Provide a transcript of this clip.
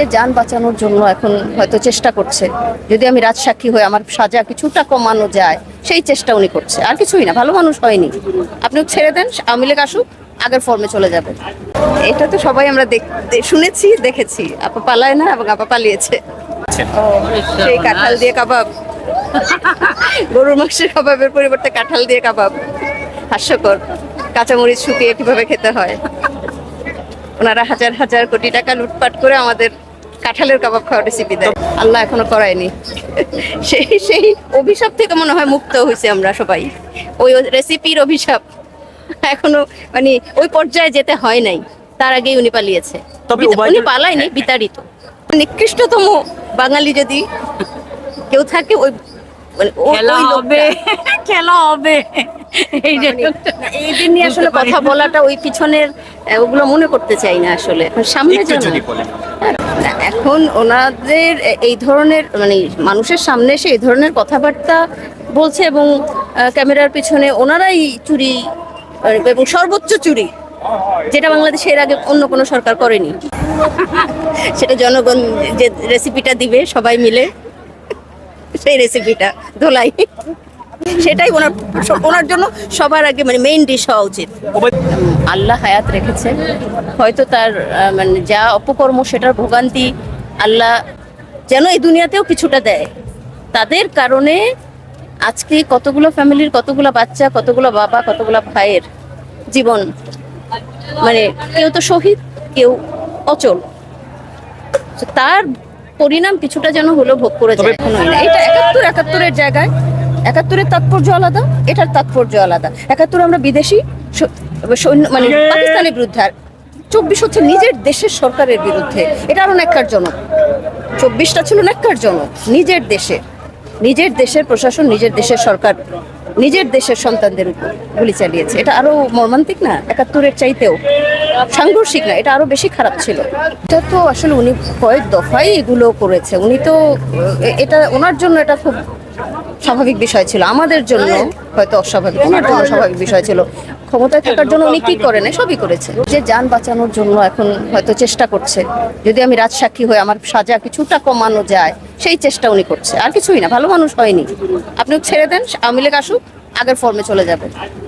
নিজের যান বাঁচানোর জন্য এখন হয়তো চেষ্টা করছে। যদি আমি রাজসাক্ষী হয়ে আমার সাজা কিছুটা কমানো যায় সেই চেষ্টা উনি করছে। আর কিছুই না ভালো মানুষ হয়নি। আপনি ছেড়ে দেন আওয়ামী লীগ আসুক আগের ফর্মে চলে যাবে। এটা তো সবাই আমরা শুনেছি দেখেছি। আপা পালায় না এবং আপা পালিয়েছে। ও, সেই কাঁঠাল দিয়ে কাবাব। গরুর মাংসের কাবাবের পরিবর্তে কাঁঠাল দিয়ে কাবাব। হাস্যকর। কাঁচামরিচ শুকিয়ে কীভাবে খেতে হয়? ওনারা হাজার হাজার কোটি টাকা লুটপাট করে আমাদের কাঁঠালের কাবাব খাওয়ার রেসিপি দেয়। আল্লাহ এখনও করায়নি। সেই সেই অভিশাপ থেকে মনে হয় মুক্ত হয়েছে আমরা সবাই। ওই রেসিপির অভিশাপ এখনও মানে ওই পর্যায়ে যেতে হয় নাই। তার আগেই উনি পালিয়েছে। তবে উনি পালায়নি বিতাড়িত। নিকৃষ্টতম বাঙালি যদি কেউ থাকে ওই মানে খেলা হবে খেলা হবে। এই যে লোকটা। এইদের নিয়ে আসলে কথা বলাটা ওই পিছনের ওগুলো মনে করতে চাই না আসলে। সামনে যদি এখন ওনাদের এই ধরনের মানে মানুষের সামনে এসে এই ধরনের কথাবার্তা বলছে এবং ক্যামেরার পিছনে ওনারাই চুরি এবং সর্বোচ্চ চুরি যেটা বাংলাদেশে এর আগে অন্য কোনো সরকার করেনি। সেটা জনগণ যে রেসিপিটা দিবে সবাই মিলে সেই রেসিপিটা ধোলাই। সেটাই ওনার ওনার জন্য সবার আগে মানে মেইন ডিশ হওয়া উচিত। আল্লাহ হায়াত রেখেছে। হয়তো তার মানে যা অপকর্ম সেটার ভোগান্তি আল্লাহ যেন এই দুনিয়াতেও কিছুটা দেয়। তাদের কারণে আজকে কতগুলো ফ্যামিলির কতগুলো বাচ্চা কতগুলো বাবা কতগুলো ভাইয়ের জীবন মানে কেউ তো শহীদ কেউ অচল। তো তার পরিণাম কিছুটা যেন হলো ভোগ করে যায়। এটা একাত্তর একাত্তরের জায়গায় একাত্তরের তাৎপর্য আলাদা এটার তাৎপর্য আলাদা। একাত্তর আমরা বিদেশি সৈন্য মানে পাকিস্তানের বিরুদ্ধে আর চব্বিশ হচ্ছে নিজের দেশের সরকারের বিরুদ্ধে। এটা আরও ন্যাক্কারজনক। চব্বিশটা ছিল ন্যাক্কারজনক নিজের দেশে। নিজের দেশের প্রশাসন নিজের দেশের সরকার নিজের দেশের সন্তানদের উপর গুলি চালিয়েছে। এটা আরও মর্মান্তিক না? একাত্তরের চাইতেও সাংঘর্ষিক না? এটা আরও বেশি খারাপ ছিল। এটা তো আসলে উনি কয়েক দফাই এগুলো করেছে। উনি তো এটা ওনার জন্য এটা খুব স্বাভাবিক বিষয় ছিল। আমাদের জন্য হয়তো অস্বাভাবিক অস্বাভাবিক স্বাভাবিক বিষয় ছিল। ক্ষমতায় থাকার জন্য উনি কি করেন? সবই করেছে। যে যান বাঁচানোর জন্য এখন হয়তো চেষ্টা করছে। যদি আমি রাজসাক্ষী হয়ে আমার সাজা কিছুটা কমানো যায় সেই চেষ্টা উনি করছে। আর কিছুই না ভালো মানুষ হয়নি। আপনি ছেড়ে দেন আওয়ামী লীগ আসুক আগের ফর্মে চলে যাবে।